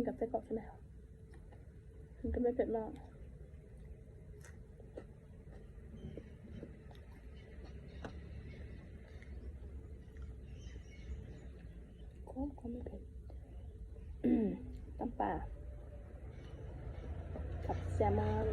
นกับไส้กรอกใช่ไหมคะมันก็ไม่เผ็ดมากโค้งโค้งไม่เผ็ดตำป่ากับแซลมอน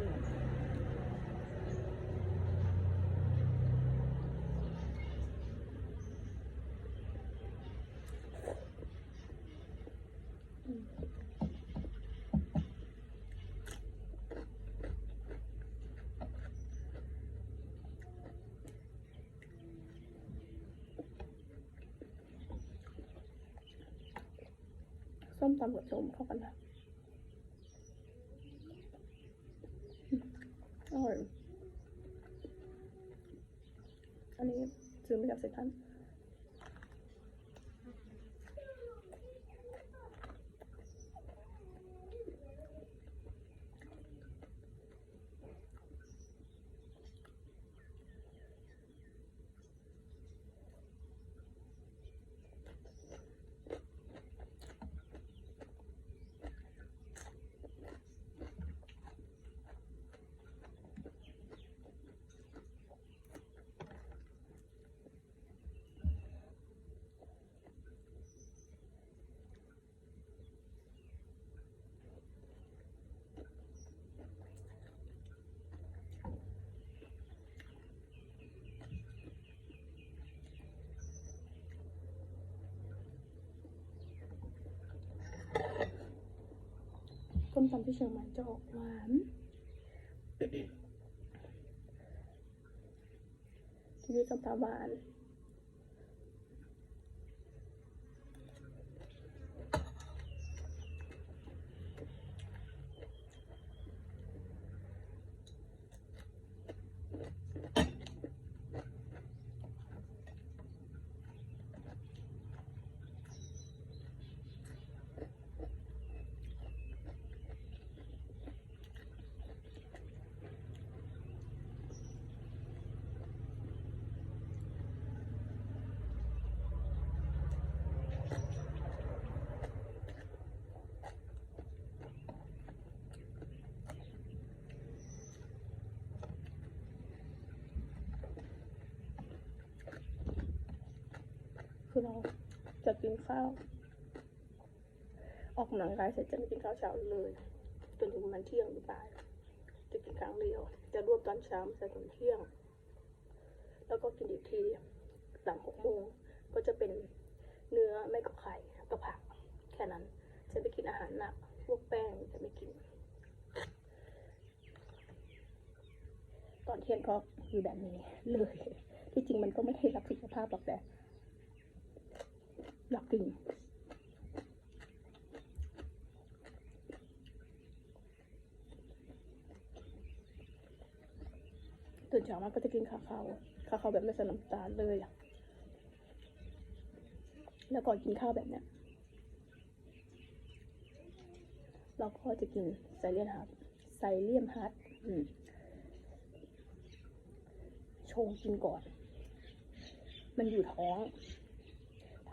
มตำกับชมเข้ากันนะอร่อยอันนี้ซื้อมาจากเซทันล ส้มตำที่เชียงใหม่จะออกหวานที่นี่ส้มตำหวาน คือเราจะกินข้าว ออกกำลังกายเสร็จจะไม่กินข้าวเช้าเลยจนถึงประมาณเที่ยงหรือบ่าย จะกินครั้งเดียว จะรวบตอนเช้าใส่ตอนเที่ยง แล้วก็กินอีกทีหลังหกโมงก็จะเป็นเนื้อไม่กับไข่กับผักแค่นั้น จะไปกินอาหารหนักพวกแป้งจะไม่กิน ตอนเที่ยงก็คือแบบนี้เลย ที่จริงมันก็ไม่ได้รักสุขภาพหรอกแต่ อยากกินตื่นเช้ามาก็จะกินคาคาวคาคาวแบบไม่ใส่น้ำตาลเลย แล้วก่อนกินข้าวแบบเนี้ย เราก็จะกินไซเลียนฮาร์ดไซเลียมฮาร์ดชงกินก่อน มันอยู่ท้อง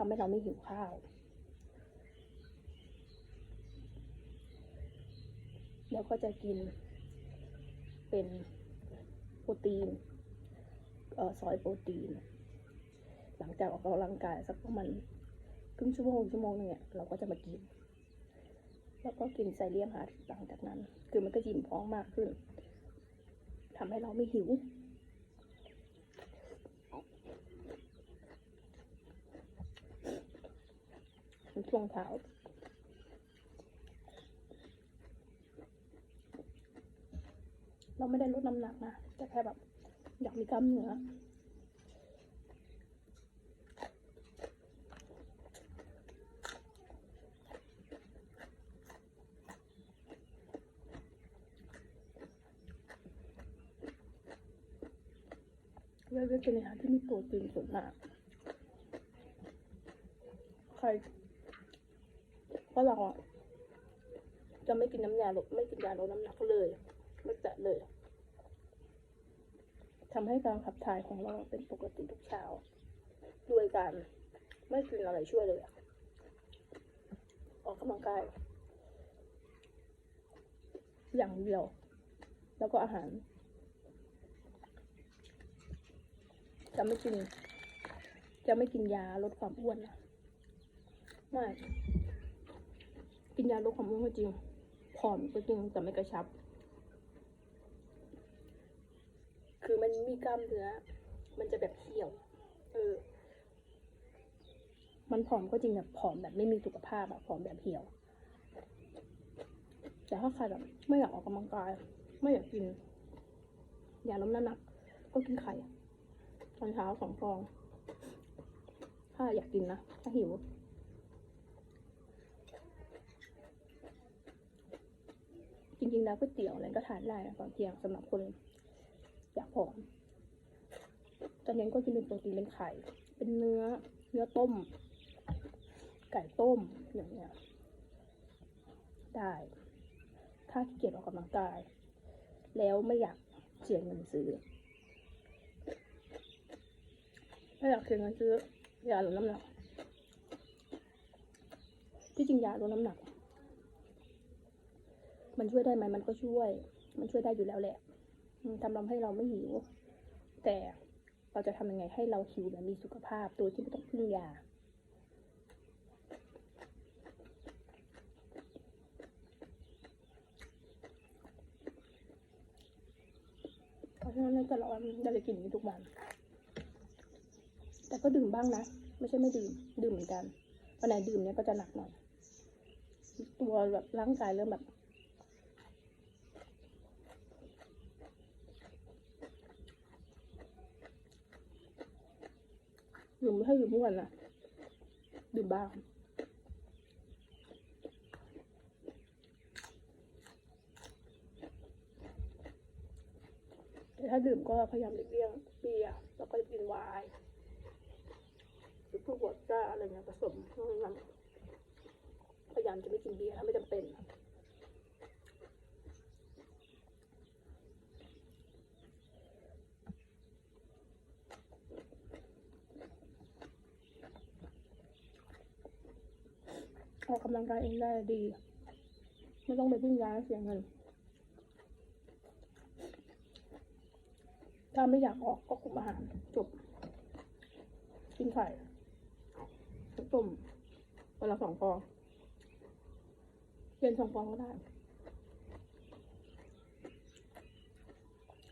ทำให้เราไม่หิวข้าวแล้วก็จะกินเป็นโปรตีนเอ่อซอยโปรตีน หลังจากออกกำลังกายสักประมาณครึ่งชั่วโมงชั่วโมงหนึงเนี่ยเราก็จะมากิน แล้วก็กินไซเลียมฮาร์ดหลังจากนั้น คือมันก็ยิ้มท้องมากขึ้นทำให้เราไม่หิว ช่วงเช้าเราไม่ได้ลดน้ำหนักนะ แต่แค่แบบ อยากมีกล้ามเนื้อเลือกเป็นอาหารที่มีโปรตีนสูงมากใคร ราะเราอะจะไม่กินน้ำยาลดไม่กินยาลดน้ำหนักเลยไม่แตะเลยทำให้การขับถ่ายของเราเป็นปกติทุกเช้าด้วยการไม่กินอะไรช่วยเลยออกกำลังกายอย่างเดียว แล้วก็อาหารจะไม่กิน จะไม่กินยาลดความอ้วนนะไม่ ยาลดความอ้วนก็จริงผอมก็จริงแต่ไม่กระชับ คือมันมีกล้ามเนื้อ มันจะแบบเหี่ยว เออ มันผอมก็จริงแบบผอมแบบไม่มีสุขภาพอะผอมแบบเหี่ยว แต่ถ้าใครแบบไม่อยากออกกำลังกาย ไม่อยากกินยาลดน้ำหนัก ก็กินไข่ตอนเช้าสองฟอง ถ้าอยากกินนะ ถ้าหิว จริงๆแล้วก๋วยเตี๋ยวอะไรก็ทานได้นะตอนเที่ยงสำหรับคนอยากผอมตอนเย็นก็กินเป็นโปรตีนเป็นไข่ เป็นเนื้อ เนื้อต้ม ไก่ต้มอย่างเงี้ยได้ ถ้าเกียจออกกำลังกาย แล้วไม่อยากเสียเงินซื้อไม่อยากเสียเงินซื้อยาลดน้ำหนักที่จริงยาลดน้ำหนัก มันช่วยได้ไหมมันก็ช่วย มันช่วยได้อยู่แล้วแหละอืมทำให้เราไม่หิว แต่เราจะทำยังไงให้เราหิวแบบมีสุขภาพโดยที่ไม่ต้องพึ่งยาเพราะฉะนั้นในแต่ละวันเราจะกินอย่างนี้ทุกวัน แต่ก็ดื่มบ้างนะ ไม่ใช่ไม่ดื่ม ดื่มเหมือนกันวันไหนดื่มเนี่ยก็จะหนักหน่อย ตัวแบบร่างกายเริ่มแบบ ดื่มไม่ให้ดื่มทุกวันนะดื่มบ้างแต่ถ้าดื่มก็พยายามหลีกเลี่ยงเบียร์แล้วก็กินไวน์หรือพวกวอดก้าอะไรเงี้ยผสมพวกนั้นพยายามจะไม่กินเบียร์ถ้าไม่จำเป็น ออกกำลังกายเองได้ดี ไม่ต้องไปพึ่งยาเสียเงิน ถ้าไม่อยากออกก็คุมอาหารจบ กินไข่ต้มวันละสองฟองเย็นสองฟองก็ได้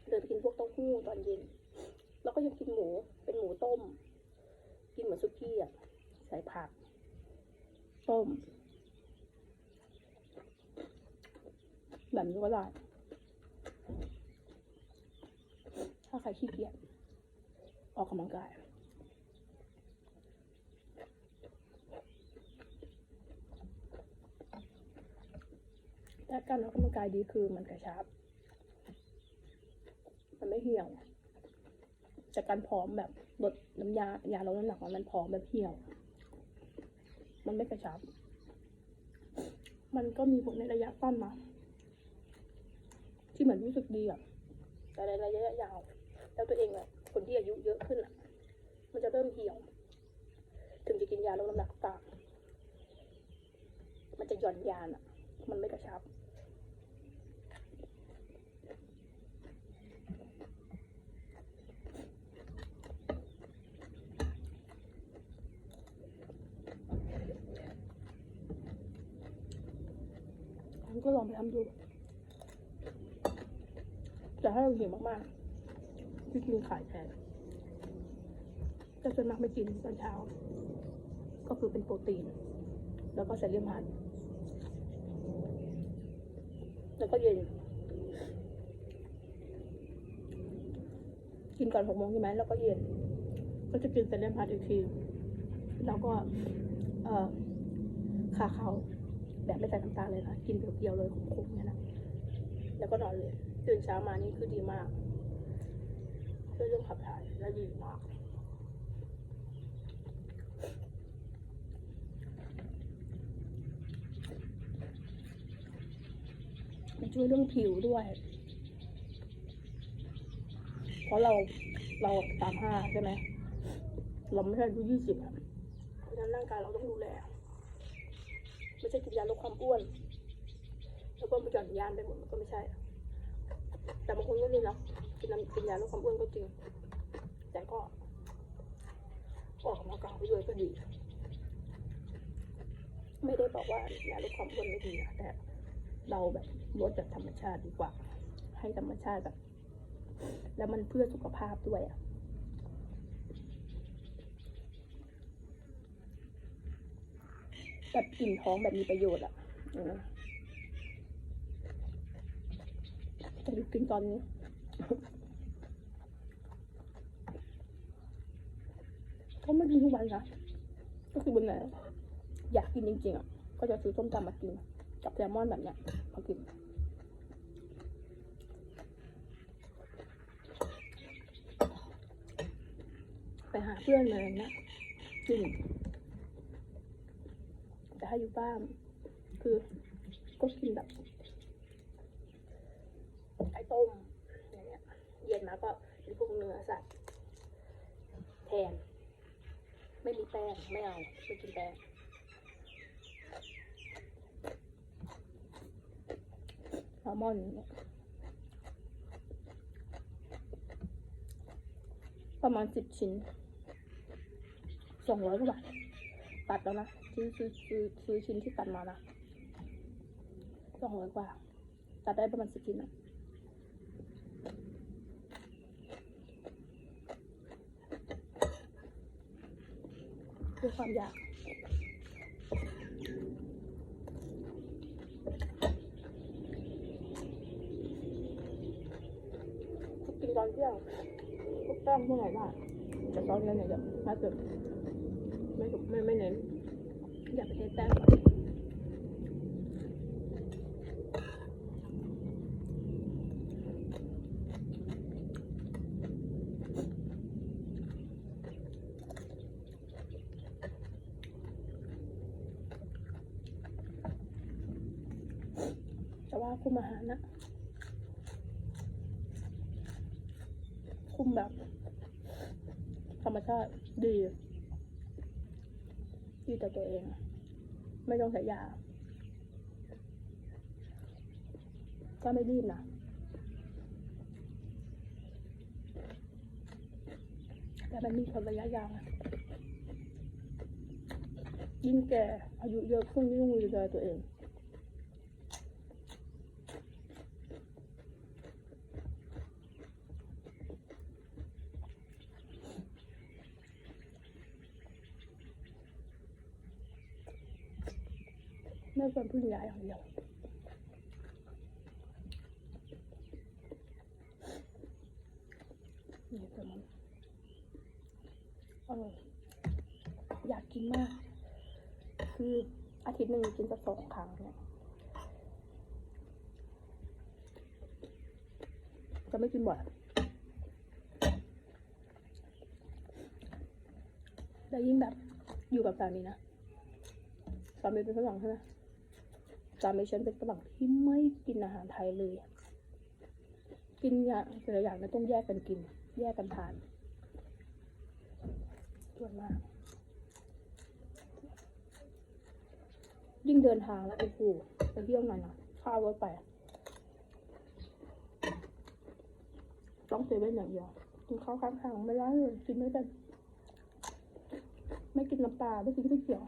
เดินกินพวกเต้าหู้ตอนเย็น แล้วก็ยังกินหมู เป็นหมูต้ม กินเหมือนซุกี้อะ ใส่ผัก ต้ม แบบนี้ก็ได้ ถ้าใครขี้เกียจออกกำลังกายแต่การออกกำลังกายดีคือมันกระชับ มันไม่เหี่ยว จากการผอมแบบลดน้ำยายาลดน้ำหนักมันผอมแบบเหี่ยว มันไม่กระชับ มันก็มีผลในระยะสั้นมา ที่เหมือนรู้สึกดีอะแต่ในระยะยาว แล้วตัวเองอะคนที่อายุเยอะขึ้นอะมันจะเริ่มเหี่ยว ถึงจะกินยาลดน้ำหนักตามมันจะหย่อนยานอะมันไม่กระชับมันก็ลองไปทำดู แต่ถ้าเราหิวมากๆที่กินไข่แทนแต่ส่วนมากไม่กินตอนเช้า ก็คือเป็นโปรตีน แล้วก็ใส่เลียมหันแล้วก็เย็น กินก่อนหกโมงใช่ไหมแล้วก็เย็น ก็จะกินเซเลมพัดอีกที แล้วก็ เอ่อขาเขาแบบไม่ใส่น้ำตาลเลยนะกินเพียวๆเลยขมๆเนี่ยนะแล้วก็นอนเลย ตื่นเช้ามานี่คือดีมากช่วยเรื่องขับถ่ายและดีมากมันช่วยเรื่องผิวด้วย เพราะเราเราสามห้าใช่ไหม เราไม่ใช่อายุยี่สิบเพราะฉะนั้นร่างกายเราต้องดูแล ไม่ใช่กินยาลดความอ้วน แล้วก็ไปหย่อนยานไปหมดมันก็ไม่ใช่ แต่บางคนก็นี่เนะกินน้ำกินยาลดความอ้วนก็จริง แต่ก็ออกกำลังกายไปด้วยก็ดี ไม่ได้บอกว่ายาลดความอ้วนไม่ดีนะแต่เราแบบลดแบบธรรมชาติดีกว่า ให้ธรรมชาติแบบแล้วมันเพื่อสุขภาพด้วยอะแบบอิ่มท้องแบบมีประโยชน์อะ อืมแต่หยุดกินตอนนี้ก็ไม่กินทุกวันนะก็คือวันไหนอยากกินจริงๆอะก็จะซื้อส้มตำมากินกับแซลมอนแบบเนี้ยมากินไปหาเพื่อนมานะกินแต่ถ้าอยู่บ้านคือก็กินแบบ ต้มอย่างเงี้ยเย็นมาก็มีพวกเนื้อสัตว์แทน ไม่มีแป้งไม่เอาไม่กินแป้งแซลมอนประมาณสิบชิ้นสองร้อยกว่าบาทตัดแล้วนะซื้อซื้อซื้อซื้อชิ้นที่ตัดมานะสองร้อยกว่า ตัดได้ประมาณสิบชิ้นอะ ด้วยความอยากกินตอนเที่ยงพวกแป้งพวกไหนบ้างแต่ตอนเรียนเนี่ยจะถ้าเกิดไม่ถูกไม่ไม่เน้นอยากไปเทแป้งก่อน คุมอาหารนะคุมแบบ ธรรมชาติดีดีแต่ตัวเอง ไม่ต้องใช้ยาก็ไม่รีบนะแต่มันมีผลระยะยาวอะยิ่งแก่อายุเยอะขึ้นยิ่งดูแลตัวเอง ไม่ควรพึ่งยาอย่างเดียวนี่แต่มันอร่อยอยากกินมาก คืออาทิตย์หนึ่งกินสักสองครั้งเนี่ยจะไม่กินบ่อยแต่ยิ่งแบบอยู่กับสามีนะสามีเป็นฝรั่งใช่ไหม สามีฉันเป็นฝรั่งที่ไม่กินอาหารไทยเลย กินอย่างแต่ละอย่างนั้นต้องแยกกันกิน แยกกันทานส่วนมาก ยิ่งเดินทางแล้วโอ้โหไปเที่ยวงานอะข้าวรถไป ต้องเซเว่นอย่างเดียวกินข้าวข้างทางไม่ได้เลยกินไม่เป็น ไม่กินน้ำปลาไม่กินก๋วยเตี๋ยว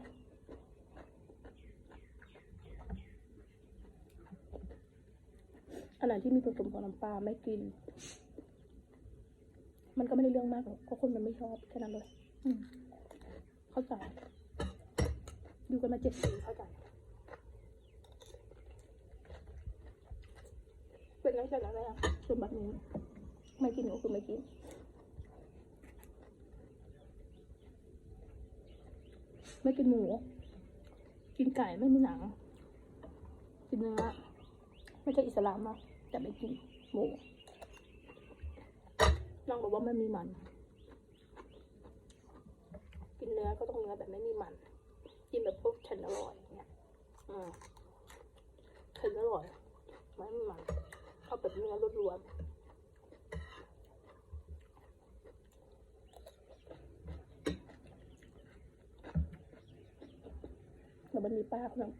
อั นไหนที่มีผสมของน้ำปลาไม่กิน มันก็ไม่ได้เรื่องมากหรอกเพราะคนมันไม่ชอบแค่นั้นเลยอืมเข้าใจอยู่กันมาเจ็ดปีเข้าใจเป็นนักเสร็จแล้วนะส่วนแบบนี้ไม่กินก็คือไม่กินไม่กินหมู กินไก่ไม่มีหนัง กินเนื้อ ไม่ใช่อิสลามนะ แต่ไม่กินหมูน้องบอกว่าไม่มีมัน กินเนื้อก็ต้องเนื้อแบบไม่มีมัน กินแบบพวกเทนอร่อยเงี้ยอืมเทนอร่อยไม่มีมันชอบแบบเนื้อล้วนแล้วมันมีป้าคนนึง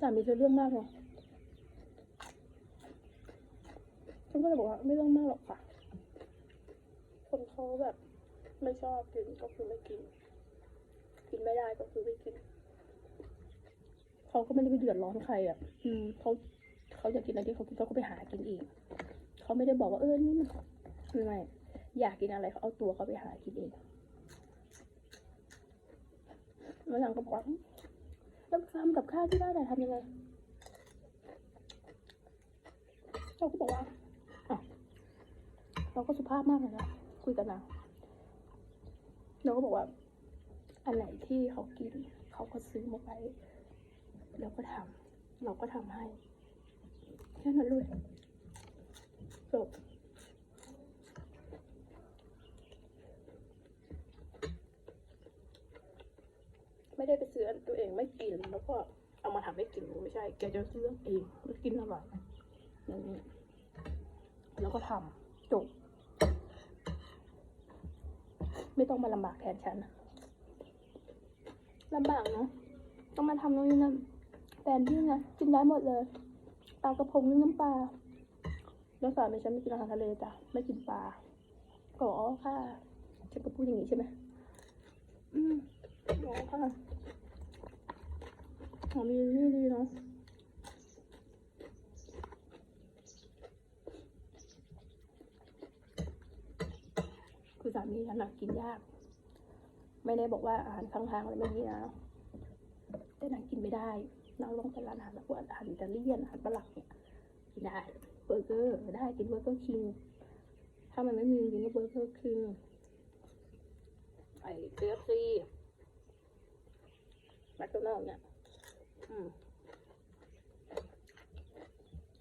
สามีเธอเรื่องมากไง ฉันก็เลยบอกว่าไม่เรื่องมากหรอกค่ะ คนเขาแบบไม่ชอบกินก็คือไม่กิน กินไม่ได้ก็คือไม่กิน เขาก็ไม่ได้ไปเดือดร้อนใครอะ อืมเขาเขาอยากกินอะไรที่เขากินเขาก็ไปหากินเอง เขาไม่ได้บอกว่าเออ นี่มันไม่ไม่อยากกินอะไรเขาเอาตัวเขาไปหากินเองแล้วหลังก็บอกว่าแล้วทำกับข้าวที่บ้านอะทำยังไงเราก็บอกว่าอะ เราก็สุภาพมากเลยนะคุยกันนะเราก็บอกว่า อันไหนที่เขากิน เขาก็ซื้อมาไว้แล้วก็ทำเราก็ทำให้แค่นั้นเลยจบไม่ได้ไปซื้ออันตัวเองไม่กินแล้วก็เอามาทำให้กินไม่ใช่ แกจะซื้อเองแล้วกินอร่อยอย่างนี้แล้วก็ทำจบ ไม่ต้องมาลำบากแทนฉันลำบากนะ ต้องมาทำตรงนี้นั่นแต่ที่นะกินได้หมดเลยปลากระพงนึ่งน้ำปลาแล้วสามีฉันไม่กินอาหารทะเลจ้ะไม่กินปลาก็บอกอ๋อค่ะฉันก็พูดอย่างนี้ใช่ไหมอืมอ๋อค่ะสามีนี่ดีเนาะ คือสามีฉันนะกินยาก ไม่ได้บอกว่าอาหารข้างทางอะไรไม่ดีนะ แต่นางกินไม่ได้นางลงไปร้านอาหารแบบว่าอาหารอิตาเลียนอาหารฝรั่งเนี่ยกินได้เบอร์เกอร์ได้กินเบอร์เกอร์คิงถ้ามันไม่มีจริงก็เบอร์เกอร์คิงไอ้เคฟซีแมคโดนัลด์เนี่ยอืม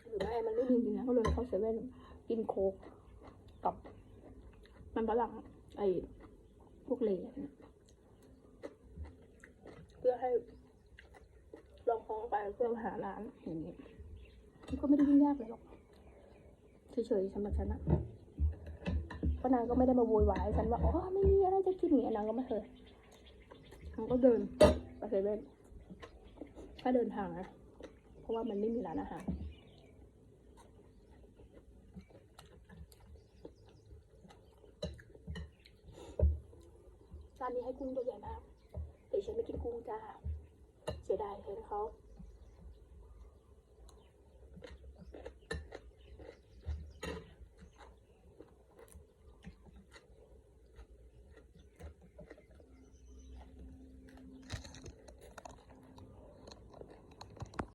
หรือไม่มันไม่มีจริงนะก็เลยเข้าเซเว่นกินโค้กกับ มันฝรั่งไอ้พวกเลย์เนี่ยเพื่อให้ลองท้องไปเพื่อหาร้านอย่างนี้มันก็ไม่ได้ยุ่งยากเลยหรอกเฉยๆสำหรับฉันอะพราะนางก็ไม่ได้มาโวยวายฉันว่า อ๋อ ไม่มีอะไรจะกินอย่างเงี้ยนางก็ไม่เคยนางก็เดินไปเซเว่นถ้าเดินทางนะ เพราะว่ามันไม่มีร้านอาหาร ร้านนี้ให้กุ้งตัวใหญ่มากแต่ฉันไม่กินกุ้งจ้าเสียดายแทนเขา